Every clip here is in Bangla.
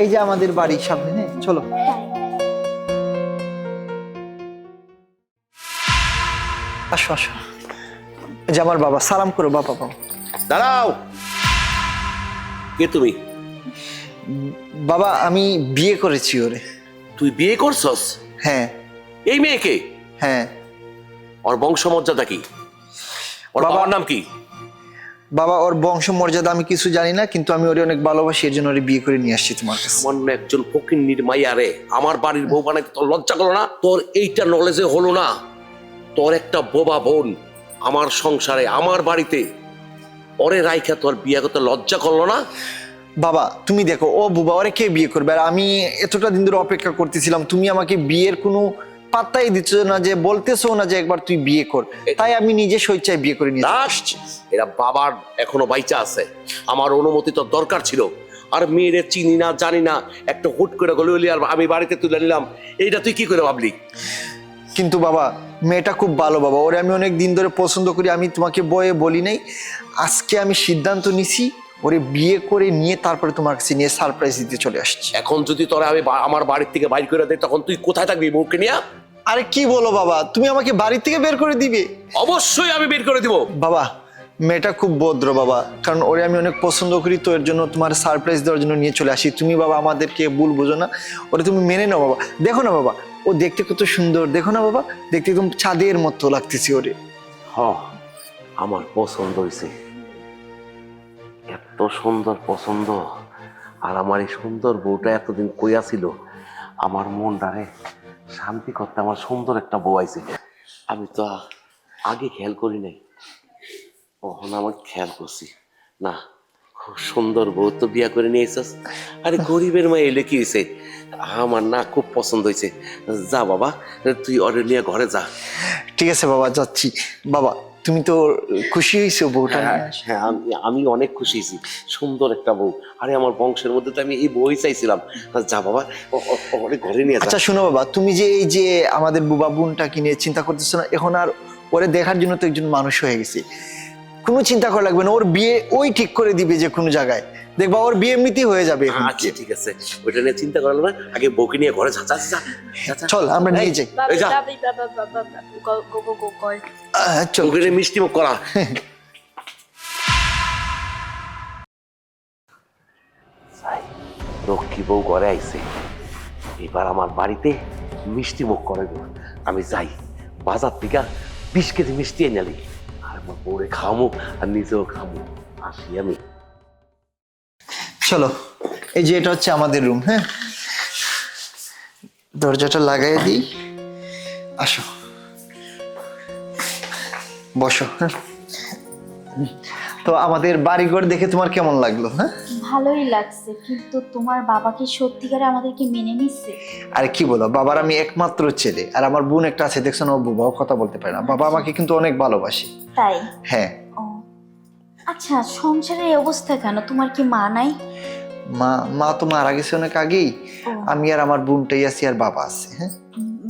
এই যে আমাদের বাড়ির সামনে হ্যাঁ চলো। আসো আসো। যে আমার বাবা সালাম করো বাবা বাবা। দাঁড়াও। কে তুমি? বাবা আমি বিয়ে করেছি ওরে। তুই বিয়ে করছস? হ্যাঁ। এই মেয়েকে? হ্যাঁ। ওর বংশমর্যাদা কি? ওর বাবার নাম কি? বাবা ওর বংশ মর্যাদা আমি কিছু জানি না কিন্তু আমি ওরে অনেক ভালোবাসি এর জন্য ওরে বিয়ে করে নিয়ে আসছি তোমার কাছে। সামান্য একজন ফকির নির্মাইয়া রে আমার বাড়ির বউ বানাইতে তোর লজ্জা করল না? তোর এইটা নলেজে হলো না। তোর একটা বোবা বোন আমার সংসারে আমার বাড়িতে ওরে রাইখা তোর বিয়ে করতে লজ্জা করল না? বাবা তুমি দেখো ও বুবা ওরে কে বিয়ে করবে? আর আমি এতটা দিন ধরে অপেক্ষা করতেছিলাম তুমি আমাকে বিয়ের কোনো পাত্তাই দিচ্ছ না যে বলতেছো না যে একবার তুই বিয়ে কর। তাই আমি নিজে স্বেচ্ছায় বিয়ে করে নিয়ে এরা বাবার এখনও বাইচা আছে। আমার অনুমতি তো দরকার ছিল। আর মেয়েরে চিনি না জানি না একটা হুট করে গলে আর আমি বাড়িতে তুলে নিলাম। এইটা তুই কি করে ভাবলি? কিন্তু বাবা মেয়েটা খুব ভালো বাবা। ওরে আমি অনেক দিন ধরে পছন্দ করি আমি তোমাকে বয়ে বলি নাই। আজকে আমি সিদ্ধান্ত নিছি ওরে বিয়ে করে নিয়ে তারপরে তোমার কাছে নিয়ে সারপ্রাইজ দিতে চলে আসছি। এখন যদি তোরা আমি আমার বাড়ির থেকে বাইর করে দেয় তখন তুই কোথায় থাকবি বউকে নিয়ে? আরে কি বলো বাবা? তুমি আমাকে বাড়ি থেকে বের করে দিবে। অবশ্যই আমি বের করে দিব। বাবা মেয়েটা খুব ভদ্র বাবা। কারণ ওরে আমি অনেক পছন্দ করি তো এর জন্য তোমার সারপ্রাইজ দেওয়ার জন্য নিয়ে চলে আসি। তুমি বাবা আমাদেরকে ভুল বোঝো না। ওরে তুমি মেনে নাও বাবা। দেখো না বাবা ও দেখতে কত সুন্দর। দেখো না বাবা দেখতে একদম চাঁদের মতো লাগতেছে ওরে। হ আমার পছন্দ হয়েছে এত সুন্দর পছন্দ। আর আমার এই সুন্দর বউটা এতদিন কইয়া ছিল আমার মনটারে শান্তি করতে আমার সুন্দর একটা বউ আইছে। আমি তো আগে খেয়াল করি নাই। ওখানে আমার খেয়াল করছি। না, খুব সুন্দর বউ তো বিয়া করে নিয়ে আরে গরিবের মা এলে কি হয়েছে আমার না খুব পছন্দ হয়েছে যা বাবা, তুই অরে নিয়ে ঘরে যা। ঠিক আছে বাবা, যাচ্ছি। বাবা তুমি তো খুশি হয়েছো বউটা হ্যাঁ হ্যাঁ, আমি আমি অনেক খুশি হয়েছি। সুন্দর একটা বউ। আরে আমার বংশের মধ্যে তো আমি এই বই চাইছিলাম। যা বাবা ওরে ঘরে নিয়ে আচ্ছা শোনো বাবা তুমি যে এই যে আমাদের বুবা বোনটাকে নিয়ে চিন্তা করতেছো না এখন আর ওরে দেখার জন্য তো একজন মানুষ হয়ে গেছে। কোনো চিন্তা করা লাগবে না। ওর বিয়ে ওই ঠিক করে দিবে যে কোনো জায়গায়। দেখবা ওর বিয়ে এমনিতেই হয়ে যাবে আচ্ছা ঠিক আছে। ওইটা নিয়ে চিন্তা করা না। আগে বউকে নিয়ে ঘরে যা যা। চল আমরা নিয়ে যাই। চল। নিয়ে মিষ্টি মুখ করা। যাই, লক্ষ্মী বউ ঘরে আইছে। এবার আমার বাড়িতে মিষ্টি মুখ করে আমি যাই। বাজার থেকে বিশ কেজি মিষ্টি এনে আমার বউরে খামো আর নিজেও খামো আসি আমি চলো, এই যে এটা হচ্ছে আমাদের রুম হ্যাঁ? দরজাটা লাগাই দিই। আসো। বসো হ্যাঁ? তো আমাদের বাড়িঘর দেখে তোমার কেমন লাগল হ্যাঁ? ভালোই লাগছে কিন্তু তোমার বাবা কি সত্যিকারে আমাদেরকে মেনে নিচ্ছে? আর কি বলো বাবার আমি একমাত্র ছেলে আর আমার বোন একটা আছে দেখছ না ও বাবাও কথা বলতে পারে না। বাবা আমাকে কিন্তু অনেক ভালোবাসে। তাই? হ্যাঁ। ও। আচ্ছা সংসারের এই অবস্থা কেন? তোমার কি মা নাই? মা মা তো মারা গেছে অনেক আগেই। আমি আর আমার বোনটাই আছি আর বাবা আছে হ্যাঁ?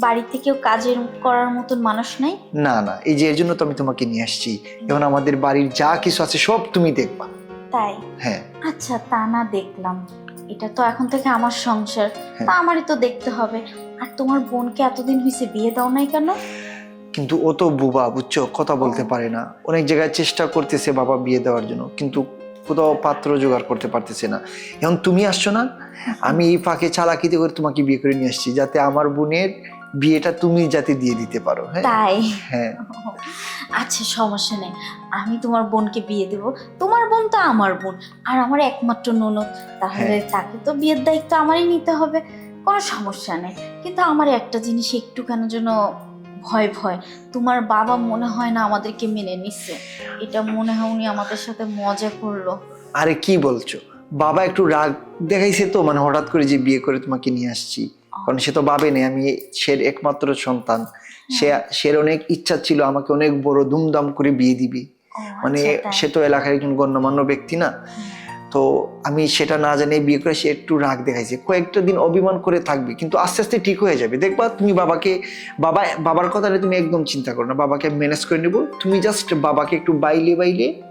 বাড়িতে কেউ কাজের করার মতন মানুষ নাই? না না এই যে এর জন্য তো আমি তোমাকে নিয়ে আসছি। এখন আমাদের বাড়ির যা কিছু আছে সব তুমি দেখবা। তাই? হ্যাঁ। আচ্ছা তা না দেখলাম। এটা তো এখন থেকে আমার সংসার। তা আমারই তো দেখতে হবে। আর তোমার বোনকে এতদিন হয়েছে বিয়ে দাও নাই কেন? কিন্তু ও তো বুবা বুঝছ? কথা বলতে পারে না। অনেক জায়গায় চেষ্টা করতেছে বাবা বিয়ে দেওয়ার জন্য। কিন্তু কোথাও পাত্র জোগাড় করতে পারতেছে না। এখন তুমি আসছো না? আমি এই ফাঁকে চালাকিতে করে তোমাকে বিয়ে করে নিয়ে আসছি যাতে আমার বোনের বিয়েটা তুমি যাতে দিয়ে দিতে পারো হ্যাঁ? তাই? হ্যাঁ। আচ্ছা সমস্যা নেই। আমি তোমার বোনকে বিয়ে দেব। তোমার বোন তো আমার বোন আর আমার একমাত্র ননদ। তাহলে তাকে তো বিয়ের দায়িত্ব আমারই নিতে হবে। কোনো সমস্যা নেই। কিন্তু আমার একটা জিনিস একটু কেন যেন ভয় ভয়। তোমার বাবা মনে হয় না আমাদেরকে মেনে নিচ্ছে এটা মনে হয় উনি আমাদের সাথে মজা করল। আরে কি বলছো? বাবা একটু রাগ দেখাইছে তো মানে হঠাৎ করে যে বিয়ে করে তোমাকে নিয়ে আসছি। কারণ সে তো ভাবে নেই আমি সে একমাত্র সন্তান। সে সের অনেক ইচ্ছা ছিল আমাকে অনেক বড় ধুমধাম করে বিয়ে দিবি। মানে আচ্ছা, সে তো এলাকার একজন গণ্যমান্য ব্যক্তি না। তো আমি সেটা না জানি বিয়ে করে সে একটু রাগ দেখাইছে। কয়েকটা দিন অভিমান করে থাকবে কিন্তু আস্তে আস্তে ঠিক হয়ে যাবে। দেখবা তুমি বাবাকে বাবা বাবার কথাটা তুমি একদম চিন্তা করো না। বাবাকে ম্যানেজ করে নেব। তুমি জাস্ট বাবাকে একটু বাইলে বাইলে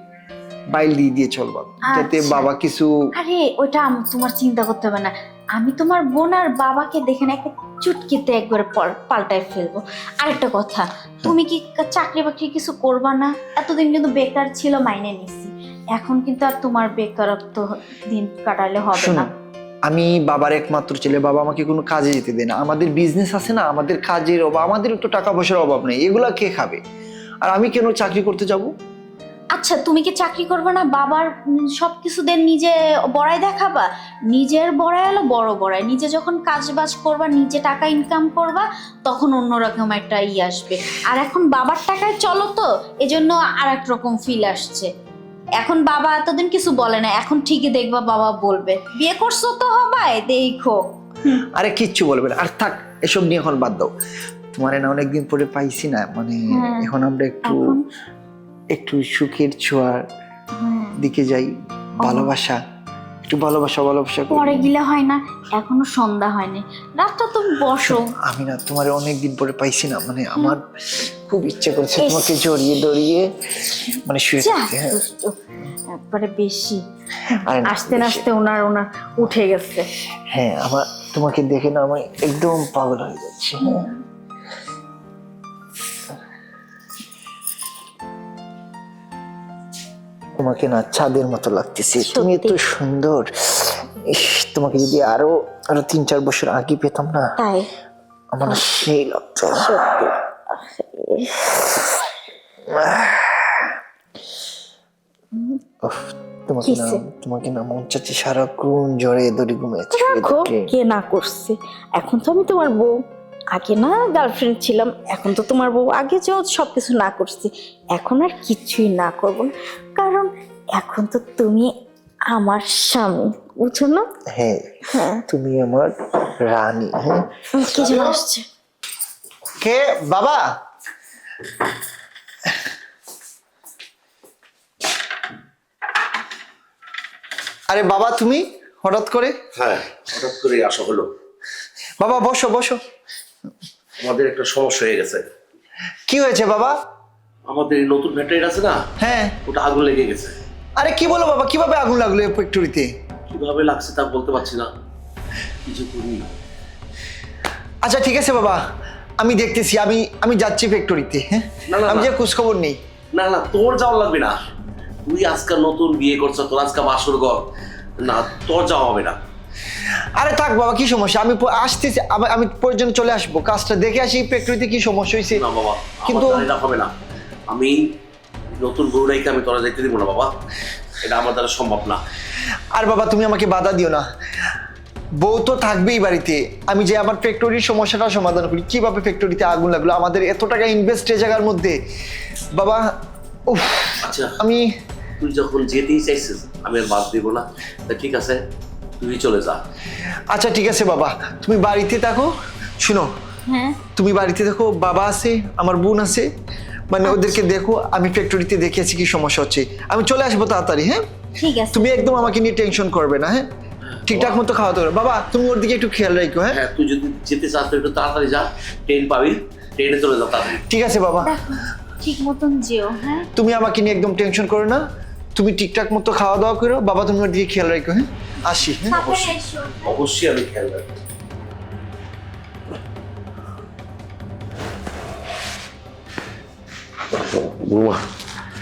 বাইল দিয়ে দিয়ে চলবা। যাতে আচ্ছা। বাবা কিছু আরে ওটা তোমার চিন্তা করতে হবে না। আমি তোমার বোন আর বাবাকে দেখে না একটা চুটকিতে একবার পল- পাল্টায় ফেলব। আরেকটা কথা, তুমি কি চাকরি বাকরি কিছু করবা না? এতদিন কিন্তু বেকার ছিল, মাইনে নিছি। এখন কিন্তু আর তোমার বেকারত্ব দিন কাটালে হবে না। আমি বাবার একমাত্র ছেলে, বাবা আমাকে কোনো কাজে যেতে দেয় না। আমাদের বিজনেস আছে না, আমাদের কাজের অভাব, আমাদের তো টাকা পয়সার অভাব নেই। এগুলা কে খাবে? আর আমি কেন চাকরি করতে যাব? আচ্ছা তুমি কি চাকরি করবে না? বাবার উম, সবকিছু দিয়ে নিজে বড়াই দেখাবা? নিজের বড়াই হলো বড় বড়াই। নিজে যখন কাজ বাজ করবা নিজে টাকা ইনকাম করবা তখন অন্যরকম একটা ই আসবে। আর এখন বাবার টাকায় চলো তো এজন্য আর এক রকম ফিল আসছে। এখন বাবা এতদিন কিছু বলে না এখন ঠিকই দেখবা বাবা বলবে। বিয়ে করছ তো হবাই দেখো। আরে কিচ্ছু বলবে না। আর থাক এসব নিয়ে এখন বাদ দাও। তোমার না অনেকদিন পরে পাইছি না মানে হ্যাঁ। এখন আমরা একটু একটু সুখের ছোঁয়ার দিকে যাই ভালোবাসা একটু ভালোবাসা ভালোবাসা। পরে গিলে হয় না এখনও সন্ধ্যা হয়নি। রাতটা তুমি বসো। আমি না তোমার অনেকদিন পরে পাইছি না মানে আমার খুব ইচ্ছে করছে তোমাকে জড়িয়ে দড়িয়ে মানে শুয়ে থাকতে হ্যাঁ। একবারে বেশি। আরে না, আসতে নাচতে ওনার ওনার উঠে গেছে। হ্যাঁ আমার তোমাকে দেখে না আমি একদম পাগল হয়ে যাচ্ছি। হ্যাঁ তোমাকে না চাঁদের মতো লাগতেছে। তুমি এত সুন্দর। ইস, তোমাকে যদি আরও আরও তিন চার বছর আগে পেতাম না তাই? আমার সেই লাগতো সত্যি। তোমাকে না তোমাকে না মন চাচ্ছে সারাক্ষণ জ্বরে দড়ি ঘুমিয়েছে কে না করছে? এখন তো আমি তোমার বউ। আগে না গার্লফ্রেন্ড ছিলাম এখন তো তোমার বউ আগে যে সব কিছু না করছি এখন আর কিছুই না করব না। কারণ এখন তো তুমি আমার স্বামী বুঝছ না? হ্যাঁ হ্যাঁ। তুমি আমার রানী হ্যাঁ? কে যেন আসছে? কে? বাবা? আরে বাবা তুমি? হঠাৎ করে? হ্যাঁ হঠাৎ করে আসা হলো। বাবা বসো বসো। আমাদের একটা সমস্যা হয়ে গেছে। কি হয়েছে বাবা? আমাদের এই নতুন ফ্যাক্টরি আছে না? হ্যাঁ। ওটা আগুন লেগে গেছে। আরে কি বলো বাবা কীভাবে আগুন লাগল এই ফ্যাক্টরিতে কীভাবে লাগছে তা বলতে পারছি না। কিছু করি আচ্ছা ঠিক আছে বাবা। আমি দেখতেছি আমি আমি যাচ্ছি ফ্যাক্টরিতে হ্যাঁ? না, না, আমি না। যে খোঁজখবর নেই। না না তোর যাওয়া লাগবে না। তুই আজকে নতুন বিয়ে করছ তোর আজকে বাসর ঘর। না তোর যাওয়া হবে না। আরে থাক বাবা কি সমস্যা? আমি প- আসতেছি আমি- আমি প্রয়োজন চলে আসব। কাজটা দেখে আসি ফ্যাক্টরিতে কি সমস্যা হয়েছে না বাবা কিন্তু- কিন্তু এটা হবে না। আমি নতুন বউরাইকে আমি তোরা যেতে দিব না বাবা। এটা আমার দ্বারা সম্ভব না। আর বাবা তুমি আমাকে বাধা দিও না। বউ তো থাকবেই বাড়িতে। আমি যে আমার ফ্যাক্টরির সমস্যাটা সমাধান করি কীভাবে ফ্যাক্টরিতে আগুন লাগল আমাদের এত টাকা ইনভেস্ট এই জায়গার মধ্যে। বাবা উফ আচ্ছা আমি তুই যখন যেতেই চাইছিস আমি আর বাদ দিব না। তা ঠিক আছে তুই চলে যা। আচ্ছা ঠিক আছে বাবা। তুমি বাড়িতে থাকো। শুনো হ্যাঁ। তুমি বাড়িতে দেখো বাবা আছে আমার বোন আছে। মানে ওদেরকে দেখো আমি ফ্যাক্টরিতে দেখেছি কি সমস্যা হচ্ছে। আমি চলে আসব তাড়াতাড়ি হ্যাঁ? ঠিক আছে। তুমি একদম আমাকে নিয়ে টেনশন করবে না হ্যাঁ? ঠিকঠাক মতো খাওয়া দাওয়া বাবা তুমি ওর দিকে একটু খেয়াল রাখো হ্যাঁ? হ্যাঁ তুই যদি যেতে চাস তো একটু তাড়াতাড়ি যা। ট্রেন পাবি ট্রেনে চলে যা তাড়াতাড়ি। ঠিক আছে বাবা। ঠিক মতন যেও হ্যাঁ? তুমি আমাকে নিয়ে একদম টেনশন করো না। তুমি ঠিকঠাক মতো খাওয়া দাওয়া করো। বাবা তুমি ওর দিকে খেয়াল রাখো হ্যাঁ? আসি হ্যাঁ? সাবধানে অবশ্যই। আমি খেয়াল রাখব।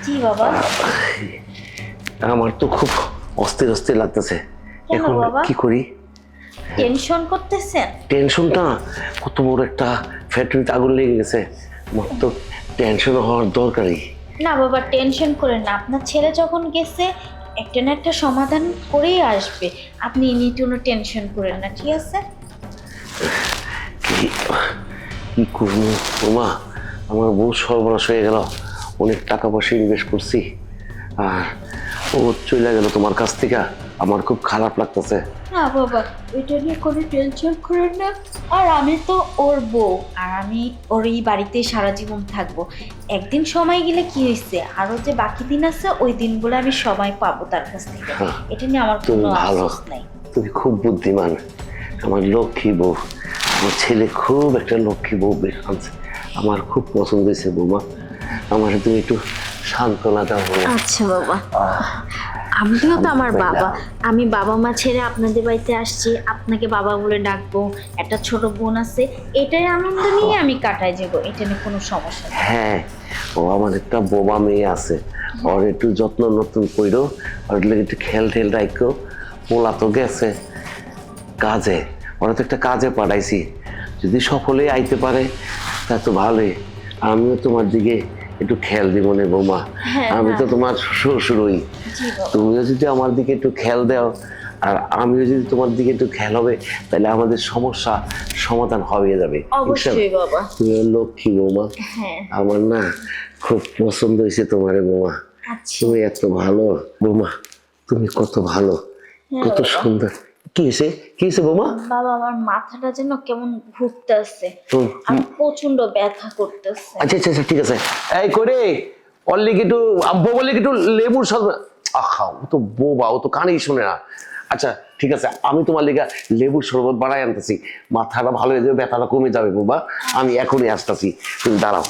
জি বাবা। আমার তো খুব অস্থির অস্থির লাগতেছে। এখন কি করি? টেনশন করতেছেন? টেনশনটা কত বড় একটা ফ্যাক্টরিতে আগুন লেগে গেছে। আমার তো টেনশন হওয়ার দরকারই। না বাবা টেনশন করেন না। আপনার ছেলে যখন গেছে একটা না একটা সমাধান করেই আসবে। আপনি এ নিয়ে কোনো টেনশন করেন না, ঠিক আছে? কি? করব? বৌমা আমার বউ সর্বনাশ হয়ে গেল। অনেক টাকা পয়সা ইনভেস্ট করছি। আর ও চলে গেল তোমার কাছ থেকে। আমার খুব খারাপ লাগতেছে। না বাবা এটা নিয়ে কোনো টেনশন করেন না। আর আমি তো ওর বউ। আর আমি ওর এই বাড়িতে সারা জীবন থাকব। একদিন সময় গেলে কি হয়েছে আরও যে বাকি দিন আছে ওই দিনগুলো আমি সময় পাবো তার কাছ থেকে। হ্যাঁ, এটা নিয়ে আমার কোনো ভালো। আফসোস নাই। তুমি খুব বুদ্ধিমান। আমার লক্ষ্মী বউ। আমার ছেলে খুব একটা লক্ষ্মী বউ বের আনছে। আমার খুব পছন্দ হয়েছে বৌমা। আমার তুমি একটু সান্ত্বনা দাও আচ্ছা বাবা। আপনিও তো আমার বাবা। আমি বাবা মা ছেড়ে আপনাদের বাড়িতে আসছি আপনাকে বাবা বলে ডাকবো একটা ছোট বোন আছে এটাই আনন্দ নিয়ে আমি কাটাই যাব এটা নিয়ে কোনো সমস্যা নেই। হ্যাঁ ও আমার একটা বোবা মেয়ে আছে ওর একটু যত্ন নতুন কইরো ওর লাগে একটু খেল ঠেল রাখো পোলা তো গেছে কাজে ওরা তো একটা কাজে পাঠাইছি যদি সফলে আইতে পারে তা তো ভালোই আমিও তোমার দিকে একটু খেয়াল দিব নে বৌমা। আমি তো তোমার শ্বশুরই। তুমিও যদি আমার দিকে একটু খেয়াল দাও আর আমিও যদি তোমার দিকে একটু খেয়াল হবে তাহলে আমাদের সমস্যা সমাধান হয়ে যাবে। অবশ্যই বাবা। তুমি লক্ষ্মী বৌমা। হ্যাঁ। আমার না খুব পছন্দ হয়েছে তোমার বৌমা। আচ্ছা। তুমি এত ভালো। বৌমা তুমি কত ভালো কত সুন্দর। কি হয়েছে কি হয়েছে বৌমা? বাবা আমার মাথাটা যেন কেমন ঘুরতেছে। হুম, আর প্রচণ্ড ব্যথা করতেছে। আচ্ছা আচ্ছা আচ্ছা, ঠিক আছে। এই করে লিগে একটু আব্বু বলে একটু লেবুর শরবত আহা ও তো বোবা ও তো কানেই শুনে না। আচ্ছা ঠিক আছে আমি তোমার লিগা লেবুর শরবত বানাই আনতেছি। মাথাটা ভালো হয়ে যাবে ব্যথাটা কমে যাবে বোবা আমি এখনই আসতেছি। তুমি দাঁড়াও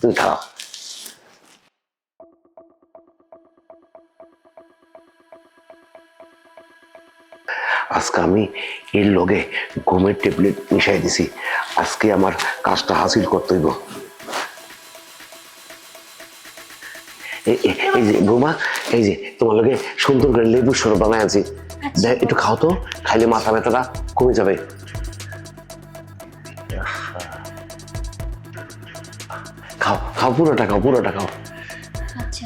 তুমি দাঁড়াও। আজকে আমি এর লগে ঘুমের ট্যাবলেট মিশাই দিছি। আজকে আমার কাজটা হাসিল করতে হইব। এই যে বৌমা এই যে তোমার লগে সুন্দর করে লেবু সরব বানায় আছি দেখ, একটু খাও তো খাইলে মাথা ব্যথাটা কমে যাবে। খাও খাও পুরোটা খাও পুরোটা খাও। আচ্ছা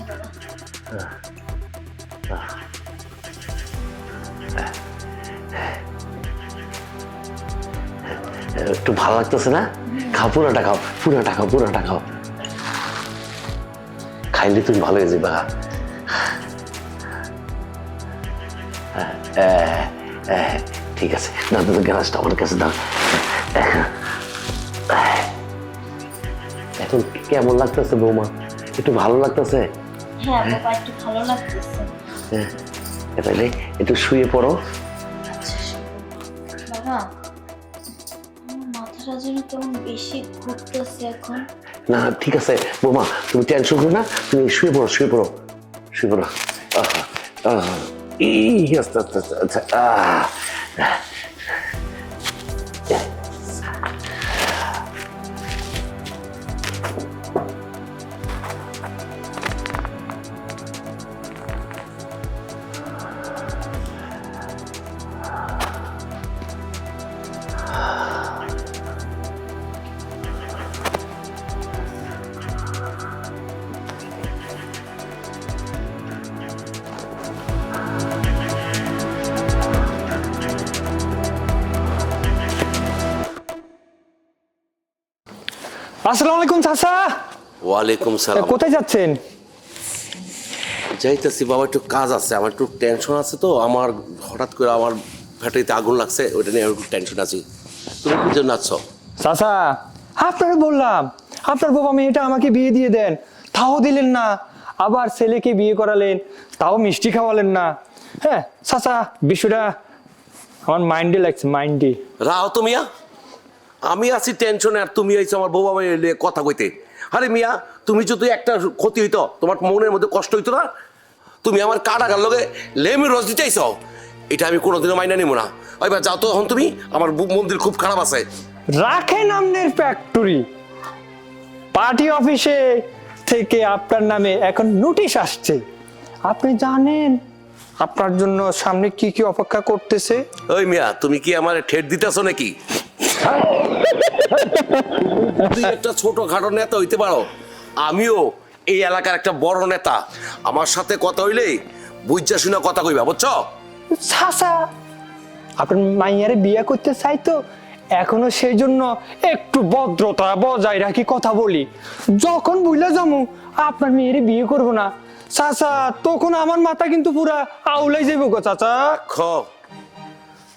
একটু ভালো লাগতেছে না? খাও পুরোটা খাও পুরোটা খাও পুরোটা খাও। খাইলে তুমি ভালো হয়ে যাবে হ্যাঁ, ঠিক আছে দাও দাও গ্যাসটা আমার কাছে দাও। এখন কেমন লাগতেছে বৌমা? একটু ভালো লাগতেছে? হ্যাঁ একটু ভালো লাগতেছে। হ্যাঁ তাহলে একটু শুয়ে পড়ো। কেমন না, ঠিক আছে। বৌমা, তুমি টেনশন করো না, তুমি শুয়ে পড়ো শুয়ে পড়ো। শুয়ে পড়ো। আহ আহ। ই আস্তে আস্তে আস্তে আচ্ছা আহ। আসসালামু আলাইকুম চাচা। ওয়ালাইকুম সালাম কোথায় যাচ্ছেন? যাইতেছি বাবা একটু কাজ আছে আমার একটু টেনশন আছে তো আমার হঠাৎ করে আমার ফ্যাক্টরিতে আগুন লাগছে ওইটা নিয়ে একটু টেনশন আছি। তুমি কি জন্য আছো? চাচা আপনাকে বললাম আপনার বাবা মেয়েটা আমাকে বিয়ে দিয়ে দেন তাও দিলেন না। আবার ছেলেকে বিয়ে করালেন তাও মিষ্টি খাওয়ালেন না। হ্যাঁ চাচা বিষয়টা আমার মাইন্ডে লাগছে মাইন্ডে। রাও তো মিয়া আমি আছি টেনশনে আর তুমি আইছো আমার বউ বাবা নিয়ে কথা কইতে। আরে মিয়া তুমি যদি একটা ক্ষতি হইতো তোমার মনের মধ্যে কষ্ট হইতো না তুমি আমার কাটাকার লগে লেমি রস দিতে আইছো এটা আমি কোনোদিনও মাইনা নিব না। ওই বা যাও তো এখন তুমি আমার মন্দির খুব খারাপ আছে। রাখেন আমনের ফ্যাক্টরি পার্টি অফিসে থেকে আপনার নামে এখন নোটিশ আসছে। আপনি জানেন আপনার জন্য সামনে কি কি অপেক্ষা করতেছে? ওই মিয়া তুমি কি আমার ঠেট দিতেছো নাকি? তুই একটা ছোট খাটো নেতা হইতে পারো। আমিও এই এলাকার একটা বড় নেতা। আমার সাথে কথা হইলে বুঝা শুনে কথা কইবা বুঝছ? সাসা আপনার মাইয়ারে বিয়ে করতে চাই তো এখনও সেই জন্য একটু ভদ্রতা বজায় রাখি কথা বলি। যখন বুঝলে যাব আপনার মেয়েরে বিয়ে করব না। চাচা তখন আমার মাথা কিন্তু পুরা আউলাই যাব গো চাচা। খ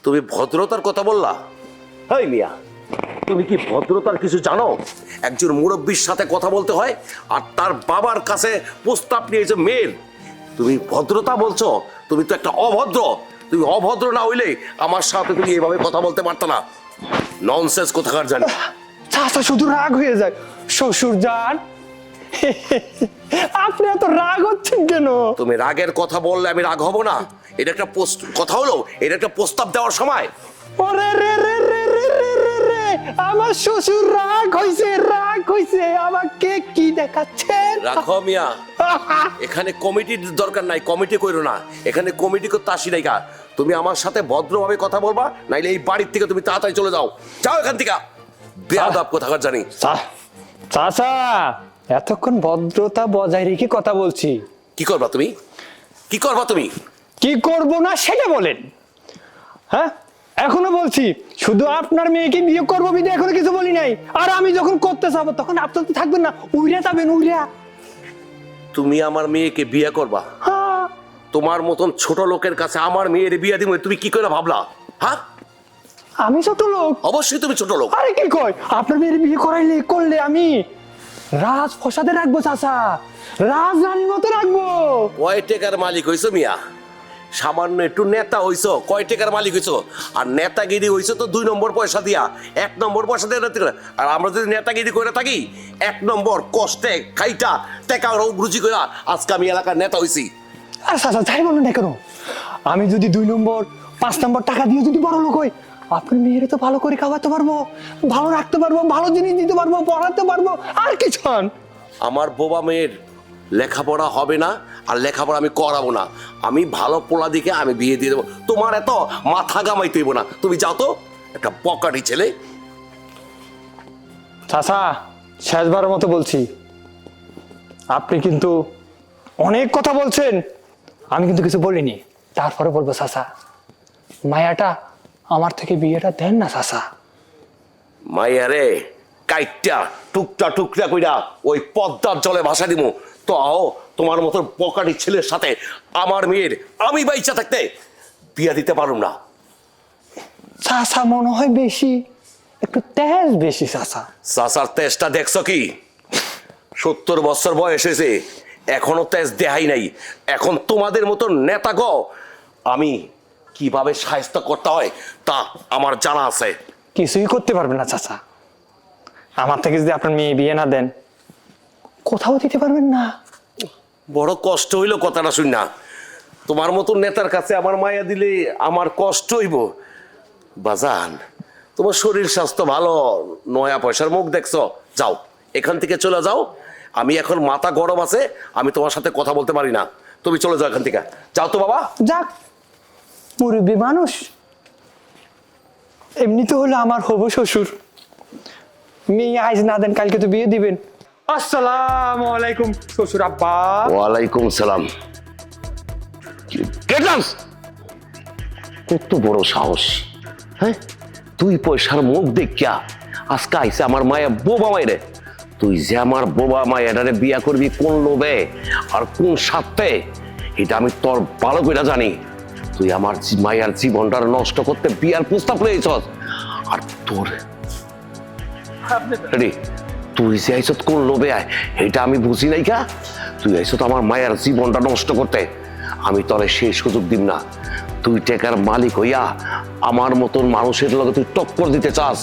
তুমি ভদ্রতার কথা বললা। হেই মিয়া তুমি কি ভদ্রতার কিছু জানো? একজন মুরব্বীর সাথে কথা বলতে হয় আর তার বাবার কাছে প্রস্তাব নিয়েছে মেয়ের। তুমি ভদ্রতা বলছো তুমি তো একটা অভদ্র। তুমি অভদ্র না হইলে আমার সাথে তুমি এভাবে কথা বলতে পারত না। ননসেন্স কোথাকার জানি। শুধু রাগ হয়ে যায়। শ্বশুর যান। আপনি এত রাগ হচ্ছেন কেন? তুমি রাগের কথা বললে আমি রাগ হব না। এটা একটা কথা হলো এটা একটা প্রস্তাব দেওয়ার সময়। রে রে আমার শ্বশুর রাগ হইছে রাগ হইছে। আমাকে কি দেখাচ্ছেন রাখো মিয়া এখানে কমিটির দরকার নাই কমিটি কইরো না। এখানে কমিটি করতে আসি নাই গা। তুমি আমার সাথে ভদ্রভাবে কথা বলবা নাইলে এই বাড়ির থেকে তুমি তাড়াতাড়ি চলে যাও। যাও এখান থেকে। বেয়াদব কোথাকার জানি। চা- চাচা এতক্ষণ ভদ্রতা বজায় রেখে কথা বলছি। কি করবা তুমি? কি করবা তুমি? কি করব না সেটা বলেন। হ্যাঁ? এখনও বলছি শুধু আপনার মেয়েকে বিয়ে করব বিধে এখনও কিছু বলি নাই। আর আমি যখন করতে যাব তখন আপনার তো থাকবেন না। উইরা যাবেন উইরা। তুমি আমার মেয়েকে বিয়ে করবা? হ্যাঁ। তোমার মতন ছোট লোকের কাছে আমার মেয়ের বিয়ে দিব তুমি কি করে ভাবলা? হ্যাঁ? আমি ছোট লোক। অবশ্যই তুমি ছোট লোক। আরে কি কয়? আপনার মেয়ের বিয়ে করাইলে করলে আমি রাজ ফসাদে রাখব চাচা। রাজ রানীর মতো রাখব। কয় টেকার মালিক হইছো মিয়া? সামান্য একটু নেতা হইছো কয় টেকার মালিক হইছো? আর নেতাগিরি হইছো তো দুই নম্বর পয়সা দিয়া এক নম্বর পয়সা দিয়ে। আর আমরা যদি নেতাগিরি করে থাকি এক নম্বর কষ্টে খাইটা টেকা রুজি করে আজকে আমি এলাকার নেতা হইছি। আর চাচা যাই বলেন না কেন? আমি যদি দুই নম্বর পাঁচ নম্বর টাকা দিয়ে যদি বড় লোক হই আপনার মেয়েরে তো ভালো করে খাওয়াতে পারব ভালো রাখতে পারব ভালো জিনিস দিতে পারব পড়াতে পারব আর কিছু আমার বোবা মেয়ের লেখাপড়া হবে না আর লেখাপড়া আমি করাবো না। আমি ভালো পোলা দিকে আমি বিয়ে দিয়ে দেবো। তোমার এত মাথা গামাই তৈব না। তুমি যাও তো একটা পকাটি ছেলে। চাচা শেষবারের মতো বলছি। আপনি কিন্তু অনেক কথা বলছেন। আমি কিন্তু কিছু বলিনি। তারপরে বলব চাচা মায়াটা আমার থেকে বিয়েটা দেন না চাচা। মাইয়া রে কাইটটা টুকটা টুকটা কইরা ওই পদ্মার জলে ভাসা দিমু। তো আও তোমার মতন পকাটি ছেলের সাথে আমার মেয়ের আমি বাইচা থাকতে বিয়া দিতে পারুম না। চাচা মনে হয় বেশি একটু তেজ বেশি চাচা। সাসার তেজটা দেখছ কি? সত্তর বছর বয়স হয়েছে এখনও তেজ দেহাই নাই। এখন তোমাদের মতো নেতা গ আমি কীভাবে সাহায্য করতে হয় তা আমার জানা আছে। কিছুই করতে পারবেন না চাচা। আমার থেকে যদি আপনার মেয়ে বিয়ে না দেন কোথাও দিতে পারবেন না। বড় কষ্ট হইল কথাটা শুন না। তোমার মতো নেতার কাছে আমার মায়া দিলে আমার কষ্ট হইব। বাজান, তোমার শরীর স্বাস্থ্য ভালো, নয়া পয়সার মুখ দেখছ। যাও, এখান থেকে চলে যাও। আমি এখন মাথা গরম আছে, আমি তোমার সাথে কথা বলতে পারি না। তুমি চলে যাও এখান থেকে। যাও তো বাবা। যাক, মুরব্বী মানুষ। এমনি তো হলো আমার হবু শ্বশুর। মেয়ে আজ না দেন, কালকে তো বিয়ে দিবেন। আসসালামু আলাইকুম শ্বশুর আব্বা। ওয়ালাইকুম সালাম। কত বড় সাহস। হ্যাঁ? তুই পয়সার মুখ দেখিয়া আজকে আইসে আমার মায়া বোবা মায়েরে তুই যে আমার বোবা মায়েরারে বিয়া করবি কোন লোভে আর কোন স্বার্থে এটা আমি তোর ভালো করে জানি। তুই আমার মায়ের জীবনটা নষ্ট করতে বিয়ার প্রস্তাব লইছস। আর তোর রে তুই যে আইসত কোন লোভে আয়, এটা আমি বুঝি নাই কা? তুই আইসত আমার মায়ের জীবনটা নষ্ট করতে। আমি তোরে সেই সুযোগ দিব না। তুই টেকার মালিক হইয়া আমার মতন মানুষের লগে তুই টক্কর দিতে চাস।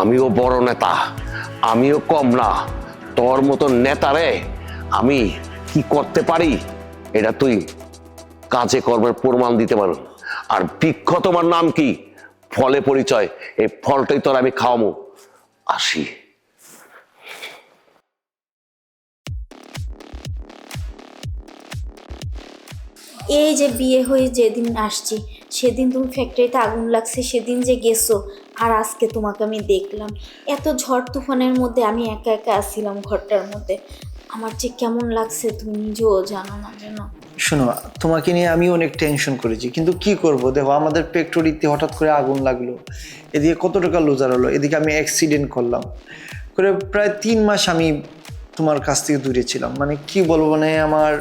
আমিও বড় নেতা, আমিও কম না। তোর মতন নেতারে আমি কি করতে পারি? এটা তুই কাজে কর্মের প্রমাণ দিতে পারো আর বৃক্ষ তোমার নাম কি? ফলে পরিচয়, এই ফলটাই তোর আমি খাওয়ামো। আসি। এই যে বিয়ে হয়ে যেদিন আসছি, সেদিন তুমি ফ্যাক্টরিতে আগুন লাগছে, সেদিন যে গেছো, আর আজকে তোমাকে আমি দেখলাম। এত ঝড় তুফানের মধ্যে আমি একা একা আসছিলাম ঘরটার মধ্যে। আমার যে কেমন লাগছে তুমি নিজেও জানো না জানো শোনো, তোমাকে নিয়ে আমি অনেক টেনশন করেছি, কিন্তু কি করব? দেখো, আমাদের ফ্যাক্টরিতে হঠাৎ করে আগুন লাগল। এদিকে কত টাকা লোজার হলো, এদিকে আমি অ্যাক্সিডেন্ট করলাম। করে প্রায় তিন মাস আমি তোমার কাছ থেকে দূরে ছিলাম। মানে কি বলব মানে আমার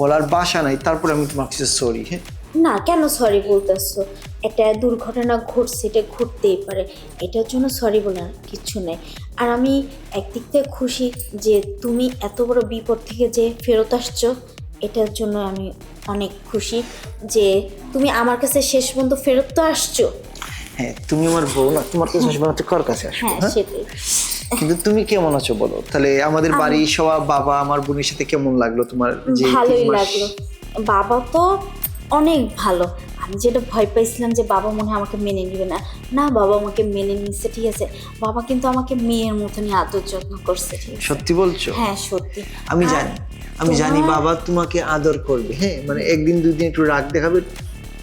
বলার বাসা নাই তারপরে আমি তোমার কাছে সরি হ্যাঁ? না কেন সরি বলতেছো? একটা দুর্ঘটনা ঘটছে এটা ঘটতেই পারে। এটার জন্য সরি বলার কিছু নেই। আর আমি একদিক থেকে খুশি যে তুমি এত বড় বিপদ থেকে যে ফেরত আসছো এটার জন্য আমি অনেক খুশি যে তুমি আমার কাছে শেষ পর্যন্ত ফেরত তো আসছো। হ্যাঁ তুমি আমার বউ না তোমার কাছে আসবে না কার কাছে আসব হ্যাঁ হ্যাঁ? সেটাই। কিন্তু তুমি কেমন আছো বলো? তাহলে আমাদের বাড়ি সবাই বাবা আমার বোনের সাথে কেমন লাগল তোমার যে ভালোই লাগল। বাবা তো অনেক ভালো। আমি যেটা ভয় পাইছিলাম যে বাবা মনে হয় আমাকে মেনে নিবে না। না বাবা আমাকে মেনে নিচ্ছে ঠিক আছে। বাবা কিন্তু আমাকে মেয়ের মতনই আদর যত্ন করছে ঠিক আছে। সত্যি বলছো? হ্যাঁ সত্যি। আমি জানি। আমি জানি বাবা তোমাকে আদর করবে হ্যাঁ? মানে একদিন দুদিন একটু রাগ দেখাবে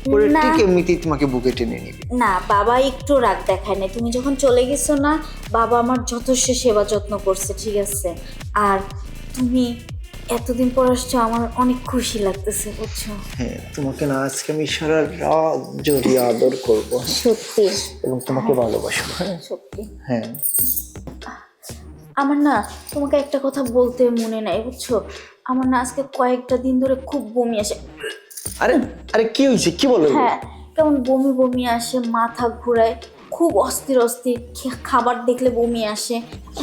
না। ঠিক এমনিতেই তোমাকে বুকে টেনে নিবে। না বাবা একটু রাগ দেখায় না তুমি যখন চলে গেছো না বাবা আমার যথেষ্ট সেবা যত্ন করছে ঠিক আছে? আর তুমি এতদিন পর আসছো আমার অনেক খুশি লাগতেছে বুঝছ? হ্যাঁ তোমাকে না আজকে আমি সারা রাত জড়িয়ে আদর করব। সত্যি। এবং তোমাকে ভালোবাসবো হ্যাঁ? সত্যি। হ্যাঁ। আমার না তোমাকে একটা কথা বলতে মনে নাই বুঝছ? আমার না আজকে কয়েকটা দিন ধরে খুব বমি আসে। আরে আরে কি হয়েছে? কি বলো? হ্যাঁ কেমন বমি বমি আসে মাথা ঘুরায় খুব অস্থির অস্থির খাবার দেখলে বমি আসে।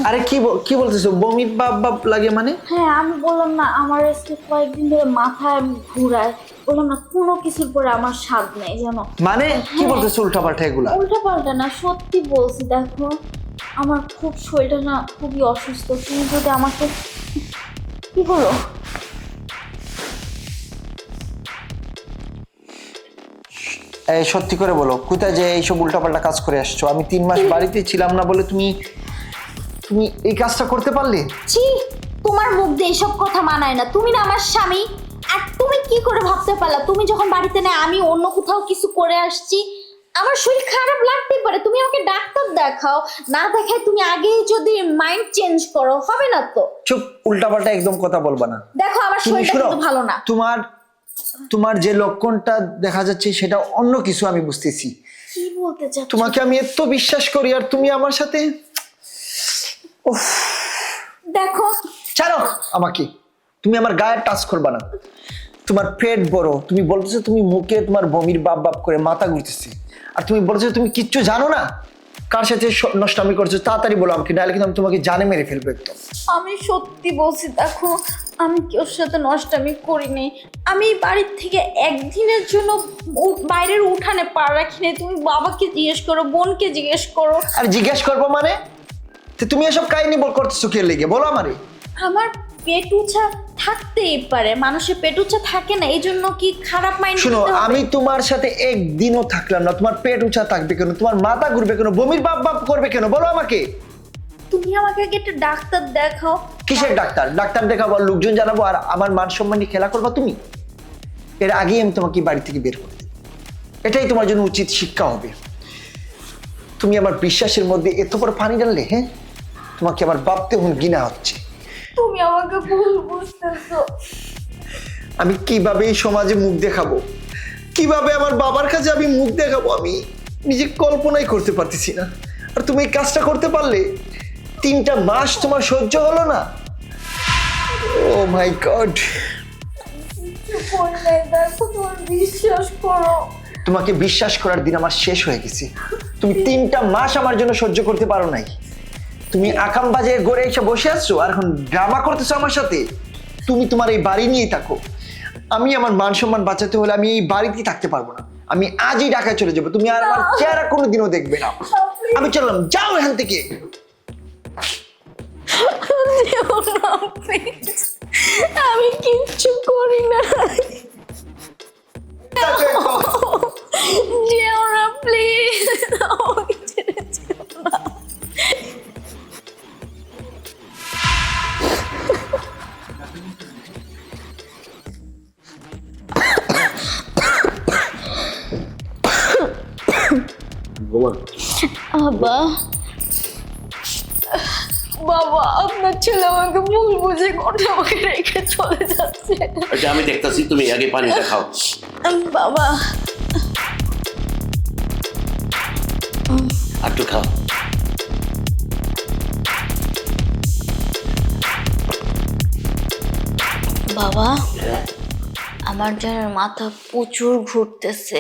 আরে কি কি বলতেছো? বমি বাপ বাপ লাগে মানে? হ্যাঁ আমি বললাম না আমার আজকে কয়েকদিন ধরে মাথা ঘুরায়। বললাম না কোনো কিছুর পরে আমার স্বাদ নেই জানো? মানে কি বলতেছো উল্টা পাল্টা এগুলা? উল্টা পাল্টা না সত্যি বলছি দেখো আমার খুব শরীরটা না খুবই অসুস্থ। তুমি যদি আমাকে কি বলো সত্যি করে বলো কোথায় যে এইসব উল্টাপাল্টা কাজ করে আসছো? আমি তিন মাস বাড়িতে ছিলাম না বলে তুমি তুমি এই কাজটা করতে পারলে? ছি তোমার মুখ দিয়ে এসব কথা মানায় না। তুমি না আমার স্বামী আর তুমি কি করে ভাবতে পারলা? তুমি যখন বাড়িতে না আমি অন্য কোথাও কিছু করে আসছি। আমার শরীর খারাপ লাগতেই পারে। তুমি আমাকে ডাক্তার দেখাও না দেখায় তুমি আগেই যদি মাইন্ড চেঞ্জ করো হবে না তো? চুপ উল্টাপাল্টা একদম কথা বলবা না। দেখো আমার তুমি শরীরটা কিন্তু ভালো না। তোমার তোমার যে লক্ষণটা দেখা যাচ্ছে সেটা অন্য কিছু আমি বুঝতেছি। কি বলতে চাচ্ছ? তোমাকে আমি এত বিশ্বাস করি আর তুমি আমার সাথে? উফ, দেখো। ছাড়ো আমাকে। তুমি আমার গায়ে টাচ করবা না। তোমার পেট বড়। তুমি বলতেছো তুমি মুখে তোমার বমির বাপ বাপ করে মাথা ঘুরতেছে। আর তুমি বলছো তুমি কিচ্ছু জানো না? কার সাথে নষ্টামি করছ তাড়াতাড়ি বলো আমাকে নাহলে কিন্তু আমি তোমাকে জানে মেরে ফেলব একদম। আমি সত্যি বলছি দেখো আমি কেউর সাথে নষ্টামি করিনি। আমি বাড়ির থেকে একদিনের জন্য উ- বাইরের উঠানে পা রাখিনি। তুমি বাবাকে জিজ্ঞেস করো বোনকে জিজ্ঞেস করো। আর জিজ্ঞেস করব মানে? তো তুমি এসব কাহিনী বল করতেছো কে লেগে? বলো আমারে। আমার পেট উঁচা থাকতেই পারে মানুষের পেট উঁচা থাকে না এই জন্য কি খারাপ মাইন্ড শুনো আমি তোমার সাথে একদিনও থাকলাম না তোমার পেট উঁচা থাকবে কেন তোমার মাথা ঘুরবে কেন বমির বাপ বাপ করবে কেন বলো আমাকে। তুমি আমাকে আগে একটা ডাক্তার দেখাও। কিসের ডাক্তার? ডাক্তার দেখাবো আর লোকজন জানাব আর আমার মান সম্মান নিয়ে খেলা করবা তুমি? এর আগেই আমি তোমাকে বাড়ি থেকে বের করে দেব। এটাই তোমার জন্য উচিত শিক্ষা হবে। তুমি আমার বিশ্বাসের মধ্যে এত বড় পানি ডাললে হ্যাঁ? তোমাকে আমার ভাবতে হুন গিনা হচ্ছে। তুমি আমাকে ভুল বুঝতেছো। আমি কীভাবে এই সমাজে মুখ দেখাবো? কীভাবে আমার বাবার কাছে আমি মুখ দেখাবো? আমি নিজে কল্পনাই করতে পারতেছি না। আর তুমি এই কাজটা করতে পারলে তিনটা মাস তোমার সহ্য হলো না। ও মাই গড বিশ্বাস করো। তোমাকে বিশ্বাস করার দিন আমার শেষ হয়ে গেছে। তুমি তিনটা মাস আমার জন্য সহ্য করতে পারো নাই। তুমি আকাম বাজে গড়ে এসে বসে আছো আর এখন ড্রামা করতেছো আমার সাথে? তুমি তোমার এই বাড়ি নিয়েই থাকো। আমি আমার মান সম্মান বাঁচাতে হলে আমি এই বাড়িতেই থাকতে পারব না। আমি আজই ঢাকায় চলে যাব। তুমি আর আমার চেহারা কোনোদিনও দেখবে না। আমি চললাম যাও এখান থেকে। আমি কিচ্ছু করি না। যেও না প্লিজ বোমা বাবা বাবা আপনার ছেলে আমাকে ভুল বুঝে কোটে আমাকে রেখে চলে যাচ্ছে। আচ্ছা আমি দেখতেছি তুমি আগে পানিটা খাও। বাবা। একটু খাও। বাবা আমার যেন মাথা প্রচুর ঘুরতেছে।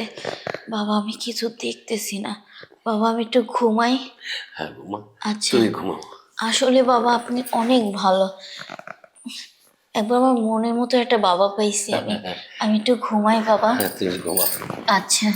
বাবা আমি কিছু দেখতেছি না। বাবা আমি একটু ঘুমাই। হ্যাঁ আচ্ছা। তুমি ঘুমাও। আসলে বাবা আপনি অনেক ভালো। একবার আমার মনের মতো একটা বাবা পাইছি আমি। আমি একটু ঘুমাই বাবা। হ্যাঁ তুমি ঘুমাও। আচ্ছা।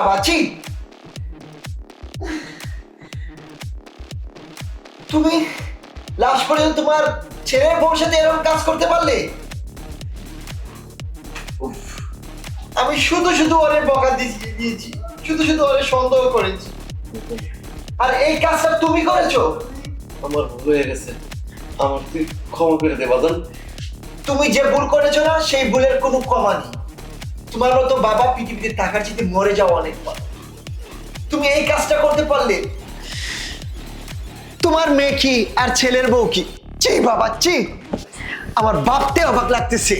বাবা ছি তুমি লাস্ট পর্যন্ত তোমার ছেলের বউর সাথে এরকম কাজ করতে পারলে? আমি শুধু শুধু অনেক বকা দিয়েছি। শুধু শুধু অনেক সন্দেহ করেছি। আর এই কাজটা তুমি করেছ? আমার ভুল হয়ে গেছে। আমার তুই ক্ষমা করে দে বাজান। তুমি যে ভুল করেছ না সেই ভুলের কোনো কমা নেই। তোমার মতো বাবা পৃথিবীতে টাকার চিতে মরে যাওয়া অনেক। তুমি এই কাজটা করতে পারলে। তোমার মেয়ে কি আর ছেলের বউ কি? চি বাবা চি আমার ভাবতে অবাক লাগতেছে।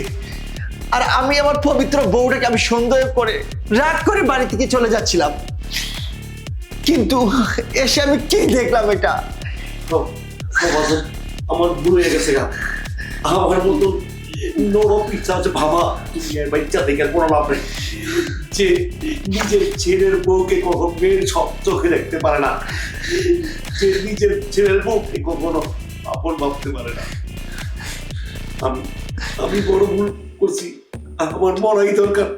আর আমি আমার পবিত্র বউটাকে আমি সন্দেহ করে, রাগ করে বাড়ি থেকে চলে যাচ্ছিলাম। কিন্তু এসে আমি কি দেখলাম এটা? আমার ভুল হয়ে গেছে আমার আছে ভাবা তুমি বাচ্চা কোনো লাভ নেই। যে নিজের ছেলের বউকে কখনো মেয়ের সব চোখে দেখতে পারে না। যে নিজের ছেলের বউকে কখনো আপন ভাবতে পারে না। আমি আমি বড় ভুল করছি। আমার মরাই দরকার।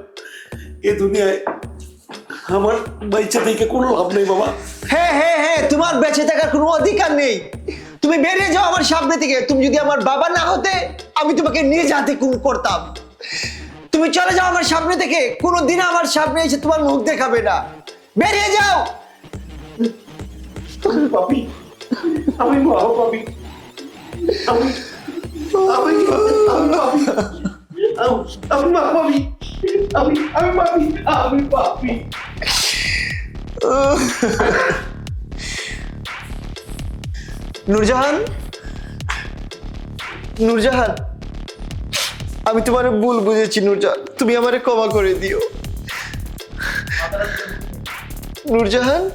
এ দুনিয়ায় আমার বাচ্চা থেকে কোনো লাভ নেই, বাবা। হ্যাঁ হ্যাঁ হ্যাঁ তোমার বেঁচে থাকার কোনো অধিকার নেই। তুমি বেরিয়ে যাও আমার সামনে থেকে। তুমি যদি আমার বাবা না হতে আমি তোমাকে নিয়ে যাতে খুন করতাম। তুমি চলে যাও আমার সামনে থেকে। কোনো দিন আমার সামনে এসে তোমার মুখ দেখাবে না। বেরিয়ে যাও! আমি পাপি। আমি মহা পাপি। আমি আমি আমি পাপি আমি- মহা পাপি। আমি আমি পাপি। আমি পাপি। নূরজাহান? নূরজাহান আমি তোমার ভুল বুঝেছি নূরজাহান। তুমি আমারে ক্ষমা করে দিও। নূরজাহান?